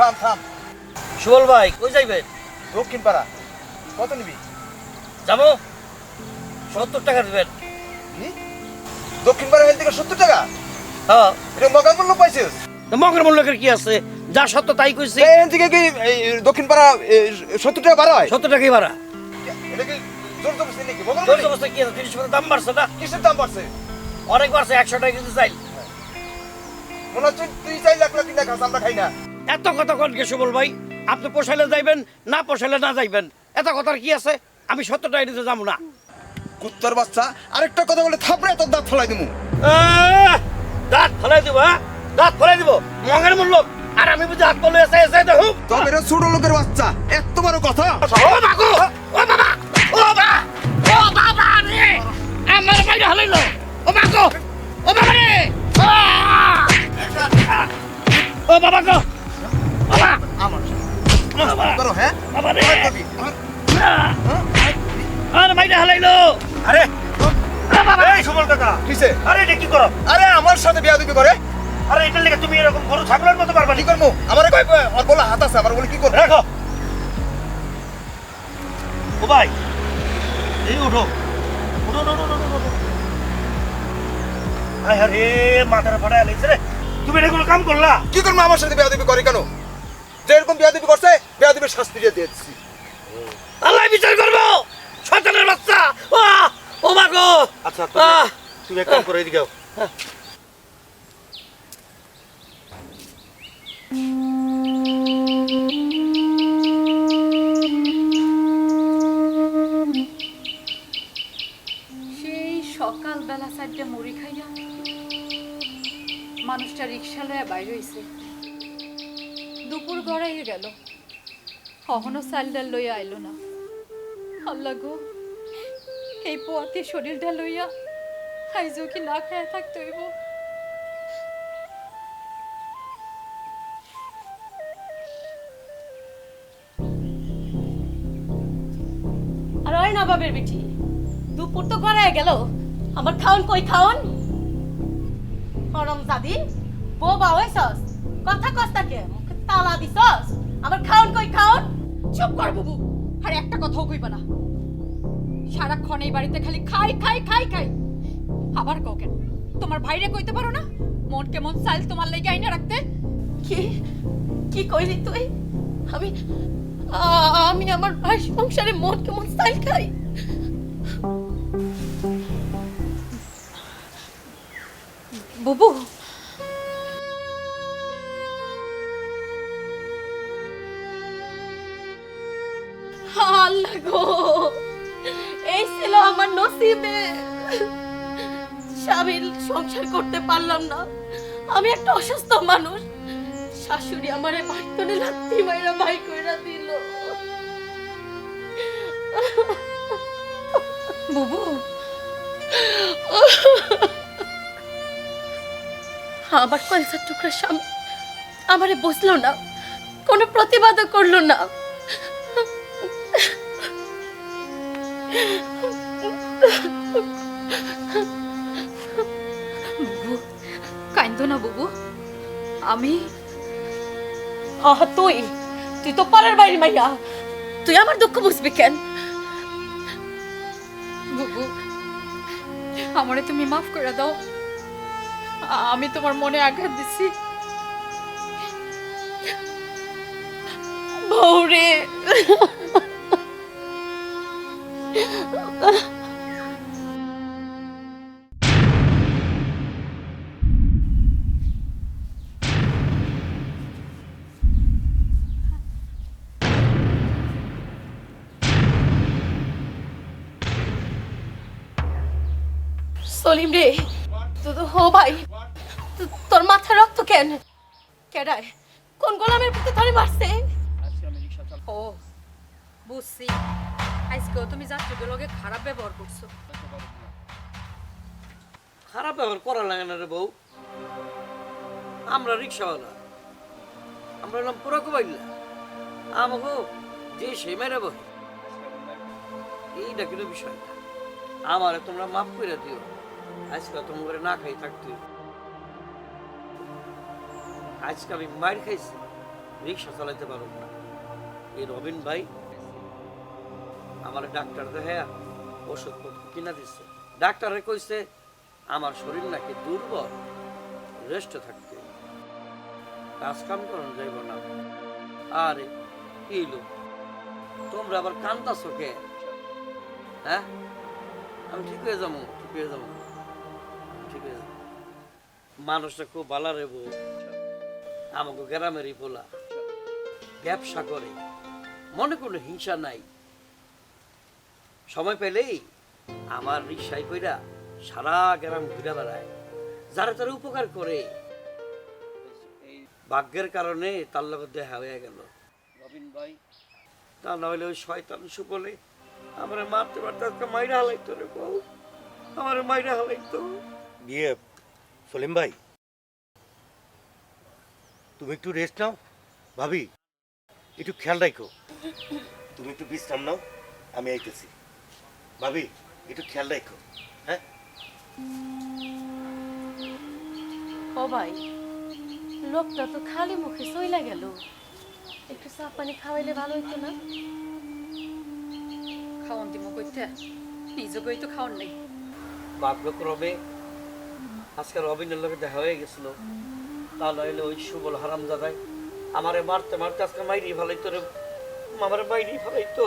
থাম থাম। সুবল ভাই কই যাইবেন দক্ষিণ পাড়া কত নিবি? যাব। সত্তর টাকা দিবেন? দক্ষিণ পাড়া হেল থেকে সত্তর টাকা? হ্যাঁ। এটা মগা মূল্য পাইছিস? মগের মূল্যকের কি আছে? যা সত্য তাই কইছি। এখান থেকে কি এই দক্ষিণ পাড়া সত্তর টাকা বাড়া হয়? সত্তর টাকাই ভাড়া। এটা কি জোর জবরদস্তি নাকি? মগা তোর অবস্থা কি আছে? তিরিশ দাম বাড়ছে না? কিসের দাম বাড়ছে? অনেক বাড়ছে একশো টাকা কিন্তু চাই মনে হচ্ছে তুই চার লাখ লাখ কিনা খাস আমরা খাই না। এত কথা কোন কে সুবল ভাই? আপনি পোষাইলে যাইবেন না পোষাইলে না যাইবেন। এত কথার কি আছে? আমি সত্যটা নিতে যাব না। কুত্তর বাচ্চা আরেকটা কথা বলে থাপড়ে তোর দাঁত ফলাই দিমু। আহ, দাঁত ফলাই দিব হ্যাঁ? দাঁত ফলাই দিব। মগের মূল্য। আর আমি বুঝি হাত বলে এসে এসে দেখো। তবে ছোট লোকের বাচ্চা এত বড় কথা। ও বাবু ও বাবা ও বাবা ও বাবা রে। আমার বাইরে হলাইলো। ও বাবা ও বাবা রে। ও বাবা গো। বাবা আমার করো হ্যাঁ আর বাইরে হলাইলো। আরে এই সুবল কাকা কিসে? আরে এটা কি করো? আরে আমার সাথে বিয়া দিবি করে। আরে এটার লেগে তুমি এরকম গরু ছাগলের মতো পারবা কি করব? আমার কয় আর বলে হাত আছে আমার বলে কি করব? রাখো। ও ভাই এই উঠো। উঠো উঠো উঠো উঠো, আরে মাথার ফাটায় লেগেছে রে। তুমি এটা কোনো কাম করলা? কি করব? আমার সাথে বিয়া দিবি করে কেন? যে এরকম বিয়া দিবি করছে বিয়া দিবি শাস্তি দিয়ে দিয়েছি। আল্লাহ বিচার করব! শয়তানের বাচ্চা! ও মা গো! আচ্ছা তুমি এক কাম করো এদিকে সেই সকালবেলা চারটে মুড়ি খাইয়া মানুষটা রিক্সা লয়া বাইরে হইছে। দুপুর গড়াইয়ে গেল। কখনো চালডাল লইয়া আইলো না। আল্লাহ গো, এই পোয়াতে শরীরটা লইয়া আইজও কি না খায়া থাকতে হইব? আর ওই নবাবের বিটি, দুপুর তো গড়ায় গেল। আমার খাওন কই খাওন? হরম জাদি বোবা হইছস? কথা কস্তাকে তালা দিছস? আমার খাওন কই খাওন? চুপ কর বাবু। আর একটা কথাও কইবা না। সারাক্ষণ এই বাড়িতে খালি খাই খাই খাই খাই। আবার কও কেন? তোমার ভাইরে কইতে পারো না? মন কেমন চাইল তোমার লেগে আইনা রাখতে? কি? কি কইলি তুই? আমি আমি আমার ভাই সংসারে মন কেমন সাইল খাই? বুবু গো। এই ছিল আমার নসিবে। স্বামীর সংসার করতে পারলাম না। আমি একটা অসুস্থ মানুষ। শাশুড়ি আমারে বাড়িতে লাত্তি মাইরা ভাই কইরা দিল। বুবু। আমার কলসার টুকরা স্বামী আমারে বসল না। কোনো প্রতিবাদও করল না। বুবু কাইন্দ না বুবু। আমি আহ তুই তুই তো পাড়ার বাইরে মাইয়া। তুই আমার দুঃখ বুঝবি কেন? বুবু, আমারে তুমি মাফ করে দাও। আমি তোমার মনে আঘাত দিছি। বৌরে সলিম রে হো ভাই। তোর মাথা রক্ত কেন? কেডায়? কোন গোলামের ধরে মারছে? ও বুঝছি। আজকেও তুমি যাত্রীগুলোকে খারাপ ব্যবহার করছ। খারাপ ব্যবহার করা লাগে না রে বউ। আমরা রিক্সাওয়ালা। আমরা এলাম পুরা কুবাইলা আমাকে যে সে মেরে বহে এইটা কিন্তু বিষয় আমারে তোমরা মাফ করে দিও। আজকে তোমার না খাই থাকতে আজকে আমি মার খাইছি। রিক্সা চালাইতে পারব না। এই রবিন ভাই আমার ডাক্তার দেখে ওষুধপত্র কিনা দিচ্ছে ডাক্তারে কইছে, আমার শরীর নাকি দুর্বল, রেস্ট থাকতে কাজ কাম করানো যাইব না। আরে, কি লোক? তোমরা আবার কান্দাছো কে? হ্যাঁ? আমি ঠিক হয়ে যাব, ঠিক হয়ে যাব। ঠিক হয়ে যাব। মানুষটা খুব ভালো রেব আমাকে গ্রামেরই বলা ব্যবসা করে। মনে কোনো হিংসা নাই। সময় পেলেই আমার রিক্সায় কইরা সারা গ্রাম ঘুরে বেড়ায়। যারা তারা উপকার করে এই ভাগ্যের কারণে তার লগত দেখা হয়ে গেল। রবিন ভাই। তা না হলে ওই শয়তান সুবলে আমার মারতে মারতে আজকে মাইরা হালাইতো রে বউ। আমার মাইরা হালাইতো। বিয়ে সলিম ভাই তুমি একটু রেস্ট নাও। ভাবি একটু খেয়াল রাখো তুমি একটু বিশ্রাম নাও আমি আইতেছি। ভাবি একটু খেয়াল রাখো হ্যাঁ? ও ভাই লোকটা তো খালি মুখে সইলা গেল। একটু চা পানি খাওয়াইলে ভালো হইতো না? খাওয়ান দিব কইতে নিজে কই তো খাওয়ান নাই। বাপলোক রবে আজকে রবিনের লোকে দেখা হয়ে গেছিল। তাহলে হইলে ওই সুবল হারাম দাদাই আমারে মারতে মারতে আজকে মাইরি ফেলাইতো রে আমারে মাইরি ফেলাইতো।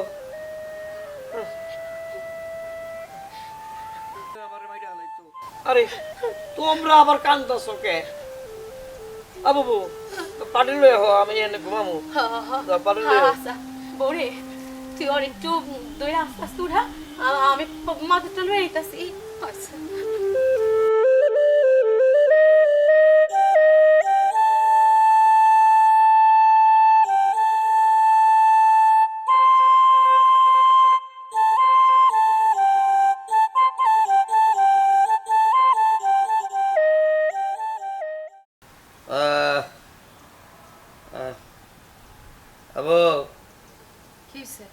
আরে তোমরা আবার কান্দাছো কে? আবু পাটি লয়ে হো আমি এনে ঘুমামু। পাটিল পাটি লয়ে। আচ্ছা। তুই অনেক একটু দই আস্তে আস্তে উঠা আমি মাথাটা লয়ে আইতাছি। আচ্ছা। হইছে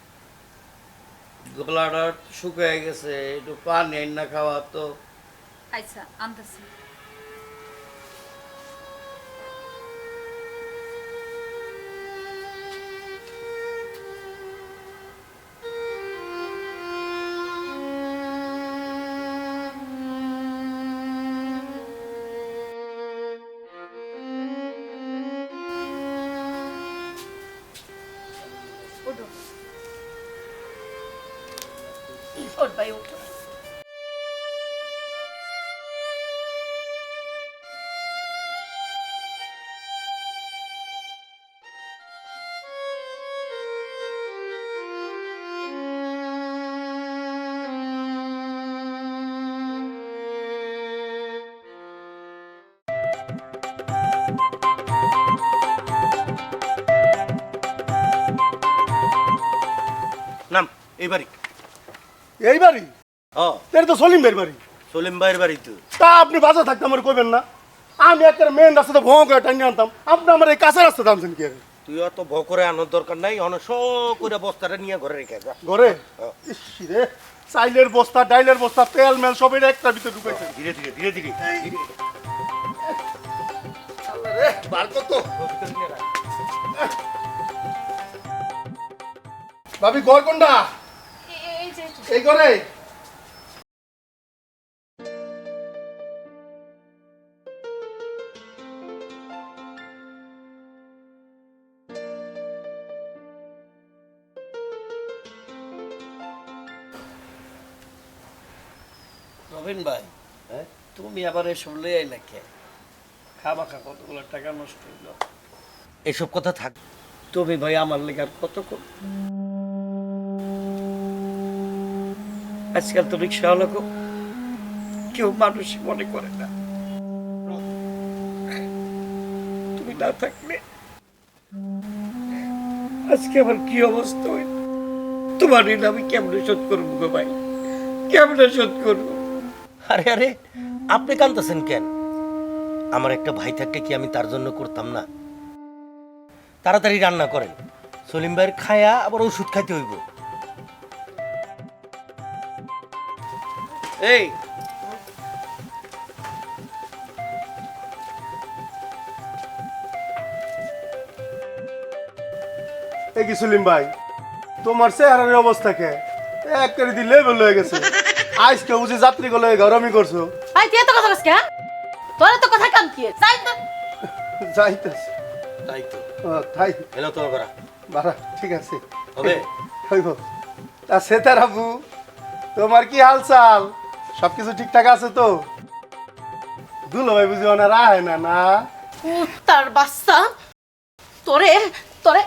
গলাটা শুকিয়ে গেছে একটু পানি না খাওয়া তো। আচ্ছা আনতেছি। এই বাড়ি? এই বাড়ি? এটা তো সলিম ভাইয়ের বাড়ি। সলিম ভাইয়ের বাড়ি তো। তা আপনি বাসা থাকতে আমার কইবেন না। আমি একটা মেন রাস্তাতে ভ্রমণ করে টানিয়ে আনতাম। আপনি আমার এই কাঁচা রাস্তা টানছেন কি তুই অত ভয় করে আনার দরকার নাই অন শ করে বস্তাটা নিয়ে ঘরে রেখে যা। ঘরে? হ্যাঁ। রে চাইলের বস্তা ডাইলের বস্তা তেল মেল সব এটা একটা ভিতরে ঢুকাইছে। ধীরে ধীরে ধীরে ধীরে। বার কত ভাবি ঘর কোনটা? এই এই রবিন ভাই হ্যাঁ? তুমি আবার এসব লয়ে আইলে কে? খাবা খা কতগুলো টাকা নষ্ট হইল? এসব কথা থাক। তুমি ভাই আমার লেগার কত কর? আজকাল তো রিক্সা হলো কেউ মানুষ মনে করে না। তুমি না থাকলে আজকে আমার কি অবস্থা হইল তোমার ঋণ আমি কেমনে শোধ করব গো ভাই? কেমনে শোধ করব? আরে আরে, আপনি কান্দতেছেন কেন? আমার একটা ভাই থাকলে কি আমি তার জন্য করতাম না? তাড়াতাড়ি রান্না করেন। সলিম ভাইয়ের খায়া আবার ওষুধ খাইতে হইব। এই। এ কি সুলিম ভাই তোমার চেহারার অবস্থা কে? এক করে দি লেভেল হয়ে গেছে। আজকে বুঝি যাত্রী গুলো গরমই করছ। আই তুই এত কথা বলছিস কেন তোর তো কথা কাম কি? যাই তো। যাইতেছে। তাই তো। তাই। এলো তোমার করা বাড়া ঠিক আছে। হবে? হইব। তা সেতার আবু তোমার কি হাল চাল? সবকিছু ঠিকঠাক আছে তো? দুলো ভাই বুঝি ওনার আয় না না? তার বাচ্চা তোরে তোরে।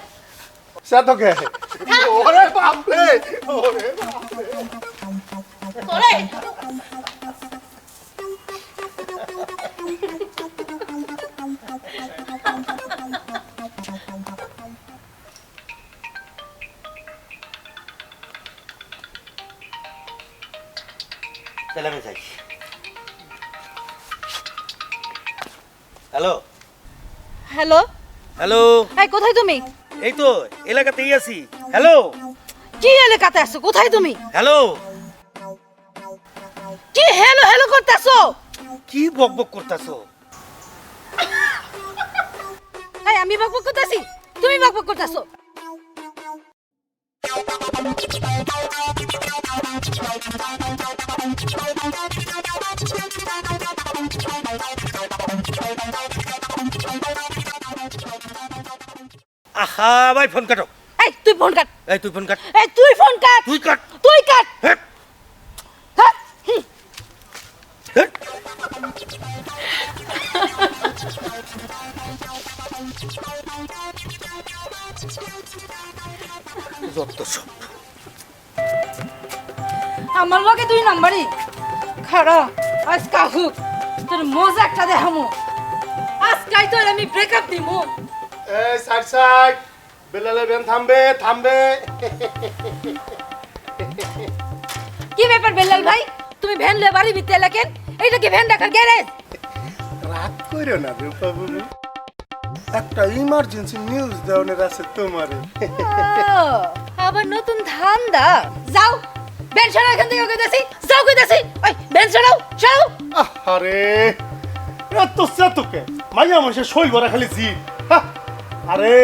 সে তো কে? ওরে বাপরে ওরে তোরে। তাহলে আমি যাই। হ্যালো? হ্যালো? হ্যালো? এই কোথায় তুমি? এই তো এলাকাতেই আছি। হ্যালো? কি এলাকাতে আছো? কোথায় তুমি? হ্যালো? কি হ্যালো হ্যালো করতেছো? কি বক বক করতেছো? এই আমি বকবক করতেছি? তুমি বকবক করতেছো? আহা ভাই ফোন কাটো। এই তুই ফোন কাট। এই তুই ফোন কাট। এই তুই ফোন কাট। তুই কাট। তুই কাট। হ্যাঁ হ্যাঁ, হ্যাঁ। যত সব। আমার লগে দুই নাম্বারই। খাড়া আজ কাহুক তোর মজা একটা দেখামু। আজকাই তোর আমি ব্রেকআপ দিমু। এই সাইড সাইড বেলালে বেন থামবে থামবে। কি ব্যাপার বেলাল ভাই? তুমি ভ্যান লয়ে বাড়ি ভিতরে এলাকেন এইটা কি ভ্যান রাখার গ্যারেজ? রাগ করো না রূপা বাবু একটা ইমার্জেন্সি নিউজ দেওয়ানের আছে তোমারে। আবার নতুন ধান্দা। যাও। ভ্যান সরাও এখান থেকে কইতাছি যাও কইতাছি ওই ভ্যান সরাও সরাও। আরে এত সেতুকে মাইয়া মানুষের শৈল ভরা খালি জি আরে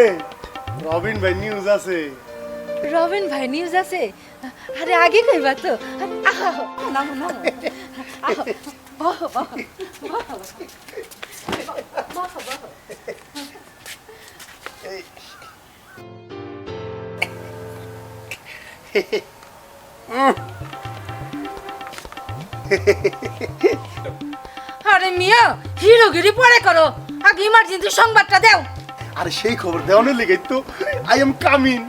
রবিন ভাই নিউজ আছে। রবিন ভাই নিউজ আছে? আরে আগে কইবা তো। আহা নামো নামো। আহো বহ বহ বহ বহ আরে মিয়া, হিরোগিরি পরে করো। আগে ইমার্জেন্সি সংবাদটা দাও। আরে সেই খবর দেওয়ানোর লেগে তো আই এম কামিং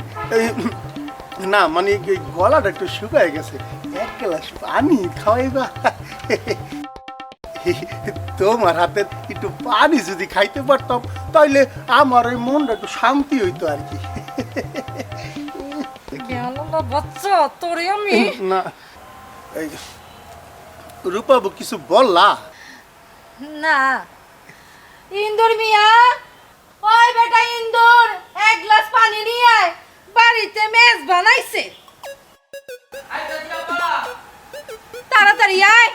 না মানে গলাটা একটু শুকায় গেছে। এক গ্লাস পানি খাওয়াইবা। তোমার হাতের একটু পানি যদি খাইতে পারতাম, তাইলে আমার ওই মনটা একটু শান্তি হইতো আর কি। আল্লাহ বাচ্চা তোরে আমি। না এই রূপাবু কিছু বললা? না। ইন্দুর মিয়া ওই বেটা ইন্দুর এক গ্লাস পানি নিয়ে আয় বাড়িতে মেজ বানাইছে। তাড়াতাড়ি আয়।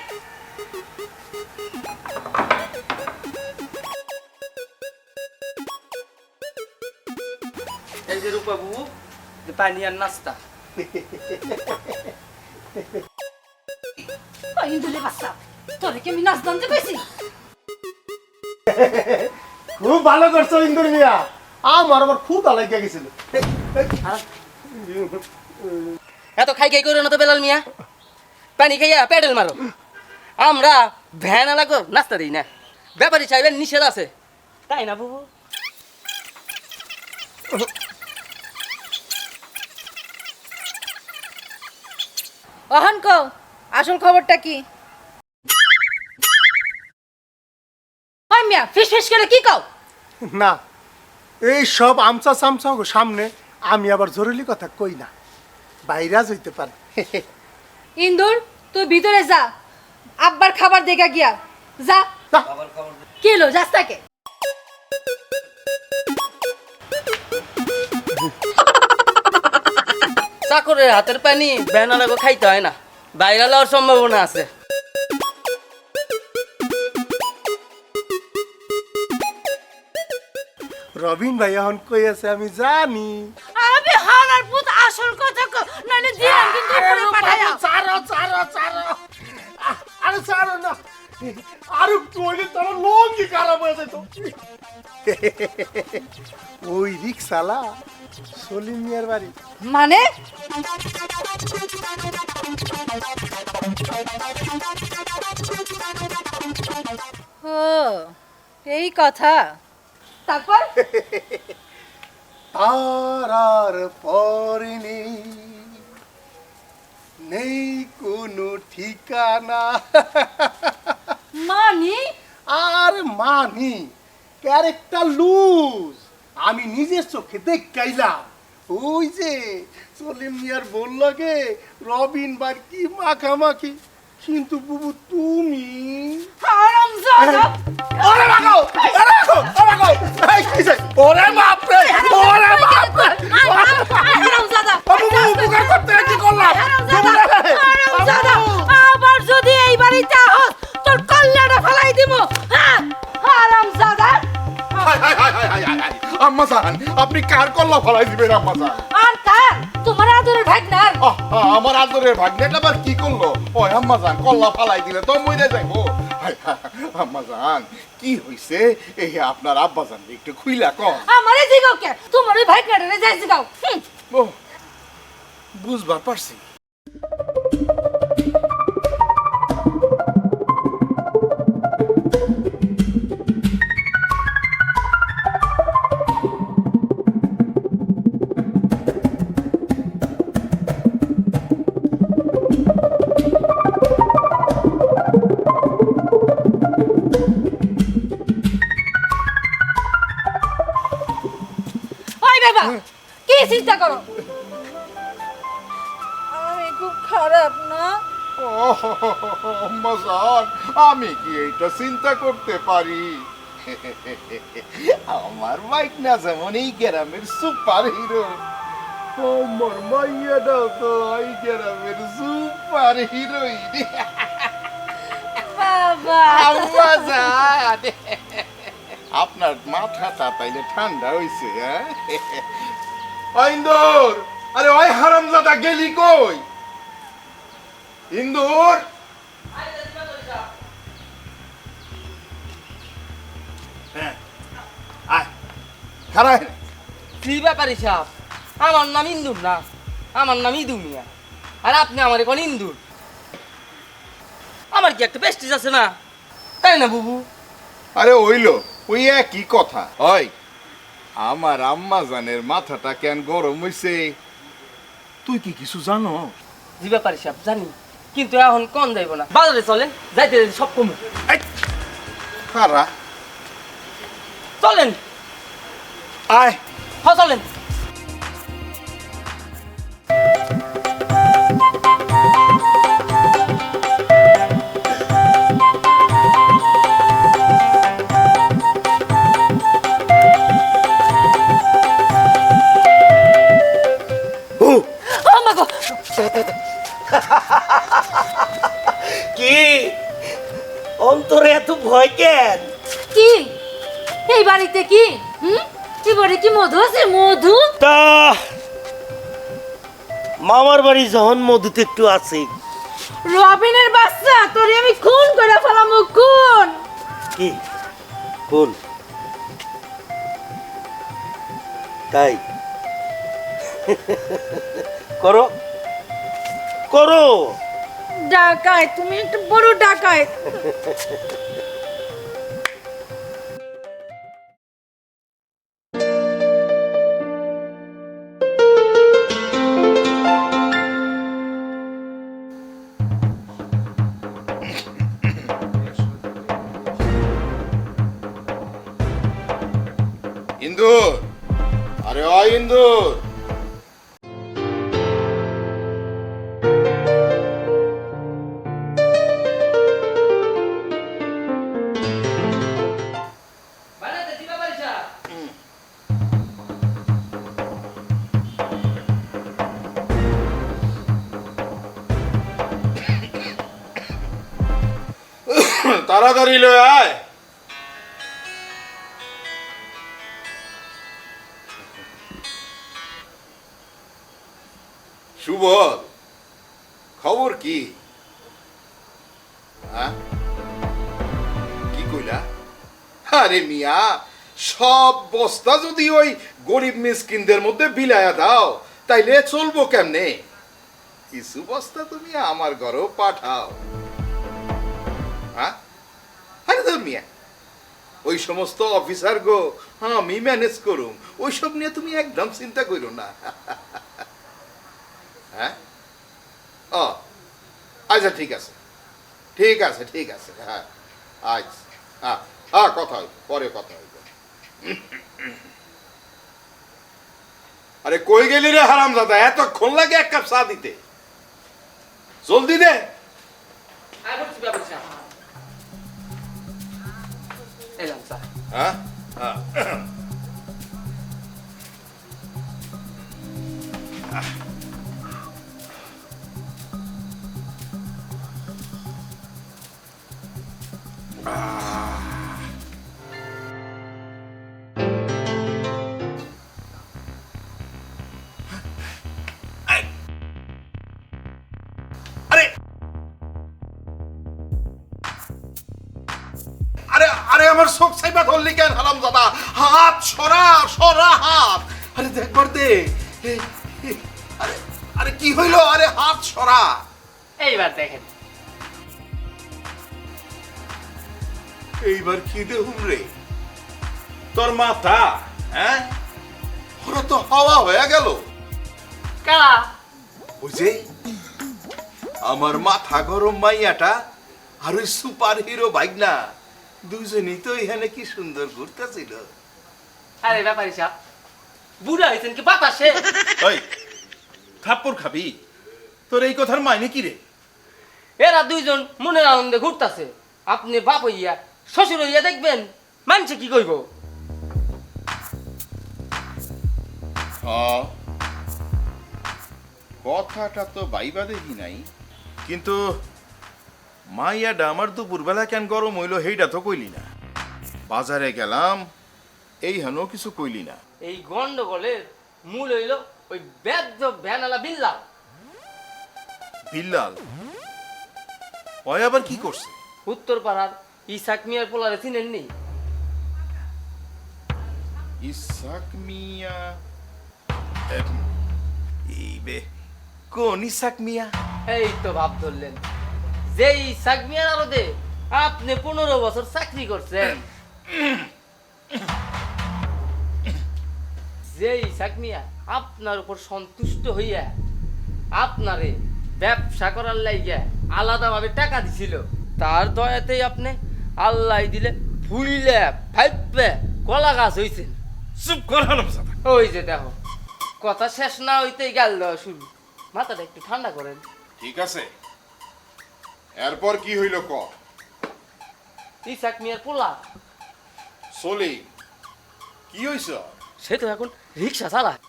এই যে রূপা বাবু পানি আর নাস্তা। ওই বাচ্চা তোরে কি আমি নাচ দানতে কইছি খুব ভালো করছ ইন্দুর মিয়া। আমার আবার খুব ভালো লেগে গেছিল। এত খাই খাই করো না তো বেলাল মিয়া। পানি খাইয়া প্যাডেল মারো। আমরা ভ্যান আলাগো নাস্তা দিই না। ব্যাপারী চাইবেন নিষেধ আছে। তাই না বাবু? অহন কও আসল খবরটা কি? মিয়া ফিস ফিস করে কি কও? না এই সব আমচা চামচা সামনে আমি আবার জরুরি কথা কই না। বাইরাজ হইতে পারে। ইন্দুর তুই ভিতরে যা। আব্বার খাবার দেখা গিয়া যা। কি হলো যাস তাকে? চাকরের হাতের পানি আলাগো খাইতে হয় না। বাইরে লওয়ার সম্ভাবনা আছে। রবিন ভাই এখন কই আছে আমি জানি। আমি হালার পুত আসল কথা কো নালে দিলাম কিন্তু উপরে পাঠায়া। ছাড়ো ছাড়ো আহ, আরে ছাড়ো না। আর একটু হইলে তোমার লঙ্গি খারাপ হয়ে যেত। ওই রিক্সালা। সলিম মিয়ার বাড়ি। মানে? ও এই কথা। তারপর? তারার পরে নেই নেই কোনো ঠিকানা। মানি? আর মানি ক্যারেক্টার লুজ আমি নিজের চোখে দেখাইলাম। ওই যে সলিম মিয়ার বলল গে রবিন বার কি মাখামাখি। কিন্তু বুবু তুমি? হারামজাদা! ওরে মাগো ওরে মাগো ওরে মাগো এই কি যে ওরে বাপ রে ওরে বাপ রে হারামজাদা! বাবু বাবু বুকা করতে কি করলাম? হারামজাদা! আবার যদি এই বাড়িতে আহস তোর কল্যাণটা ফেলাই দিব হ্যাঁ? হারামজাদা! আম্মা জান আপনি কার কল্লা ফলাই দিবেন আম্মা জান? আর কার? তোমার আদরের ভাগনার। আমার আদরের ভাগ্নেটা আবার কি করল? ওই আম্মা জান কল্লা ফালাই দিলে তো মরে যাইবো। আম্মা জান কি হইছে? এই আপনার আব্বা জান একটু খুইলা কম আমারে জিগাও কে? তোমার ওই ভাগনারে যাই জিগাও। বুঝবার পারছি। চিন্তা করো। আমি খুব খারাপ না? আমি কি এইটা চিন্তা করতে পারি? আমার বাইক না যেমন এই গ্রামের সুপার হিরো। আমার মাইয়াটাও তো এই গ্রামের সুপার হিরোইন। আপনার মাথাটা তাইলে ঠান্ডা হইছে হ্যাঁ? ওই ইন্দুর। আরে ওই হারামজাদা গেলি কই? ইন্দুর? হ্যাঁ খারাপ কি ব্যাপার সাপ আমার নাম ইন্দুর না আমার নাম ইদু মিয়া আর আপনি আমার এখন ইন্দুর? আমার কি একটা পেস্টিজ আছে না? তাই না বুবু? আরে ওইলো ওই একই কথা। ওই আমার আম্মা জানের মাথাটা কেন গরম হইছে? তুই কি কিছু জানো? জি ব্যাপারে সাপ জানি। কিন্তু এখন কম যাইব না। বাজারে চলেন যাইতে যাইতে সব কমে। খারা চলেন। আয়। হ চলেন। কি? অন্তরে এত ভয় কেন? কি? এই বাড়িতে কি? হুম? এই বাড়ি কি মধু আছে? মধু? তা মামার বাড়ি যখন মধুতে একটু আছে। রবিনের বাচ্চা? তোরে আমি খুন করে ফেলামু খুন। কি? কোন তাই? করো। করো। ডাকায় তুমি একটা বড় ডাকায়। ইন্দুর। আরে ও ইন্দুর। আরে মিয়া, সব বস্তা যদি ওই গরিব মিসকিনদের মধ্যে বিলায়া দাও, তাইলে চলবো কেমনে? কিছু বস্তা তুমি আমার ঘরেও পাঠাও। হ্যাঁ? আরে মিয়া, ওই সমস্ত অফিসার গো, আমি ম্যানেজ করুম, ওইসব নিয়ে তুমি একদম চিন্তা করো না। হ্যাঁ? ও আচ্ছা ঠিক আছে ঠিক আছে ঠিক আছে হ্যাঁ আচ্ছা হ্যাঁ। হ্যাঁ কথা হইব পরে কথা হইব আরে কই গেলি রে হারাম দাদা এতক্ষণ লাগে এক কাপ চা দিতে। জলদি দে। হ্যাঁ? হ্যাঁ। কেন হারাম দাদা। হাত সরা সরা হাত। আরে দেখবার দে আরে আরে কি হইল? আরে হাত সরা। এইবার দেখেন। এইবার কি দেহুম রে? তোর মাথা হ্যাঁ? ওরা তো হাওয়া হয়ে গেল। কারা? বুঝে আমার মাথা গরম মাইয়াটা আর ওই সুপার হিরো বাইক না দুজনই তো এখানে কি সুন্দর ঘুরতেছিল। আরে ব্যাপারী সাহেব বুড়া হয়েছেন কি বাতাসে? ওই থাপ্পড় খাবি? তোর এই কথার মাইনে কি রে? এরা দুইজন মনের আনন্দে ঘুরতাছে। আপনি বাপ হইয়া শ্বশুর হইয়া দেখবেন মানছে কি কইব? হ্যাঁ। কথাটা তো বাইবা দেখি নাই কিন্তু মাইয়াডা আমার দুপুরবেলা কেন গরম হইল সেইটা তো কইলি না। বাজারে গেলাম এই হেন কিছু কইলি না। এই গন্ডগোলের মূল হইল ওই বেদ্য ভ্যানালা বিল্লা বিল্লাল? ওই আবার কি করছে? উত্তর পাড়ার ইসাক মিয়ার পোলারে চিনেননি ইসাক মিয়া? এই বে কোন ইসাক মিয়া? এই তো ভাব ধরলেন। যে সাকমিয়ার আলোতে আপনি পনেরো বছর চাকরি করছেন। যেই সাকমিয়া আপনার উপর সন্তুষ্ট হইয়া আপনারে ব্যবসা করার লাইগা আলাদাভাবে টাকা দিছিল তার দয়াতেই আপনি আল্লাহ দিলে ফুইলে ফাইপে কলা গাছ হইছেন। চুপ কর ওই যে দেখো কথা শেষ না হইতেই গেল শুরু। মাথাটা একটু ঠান্ডা করেন। ঠিক আছে। এরপর কি হইল ক? ইসাক মিয়ার পোলা। সলি কি হইছ? সে তো এখন রিক্সা চালায়।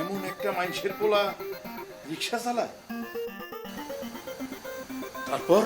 এমন একটা মানুষের পোলা রিক্সা চালা তারপর?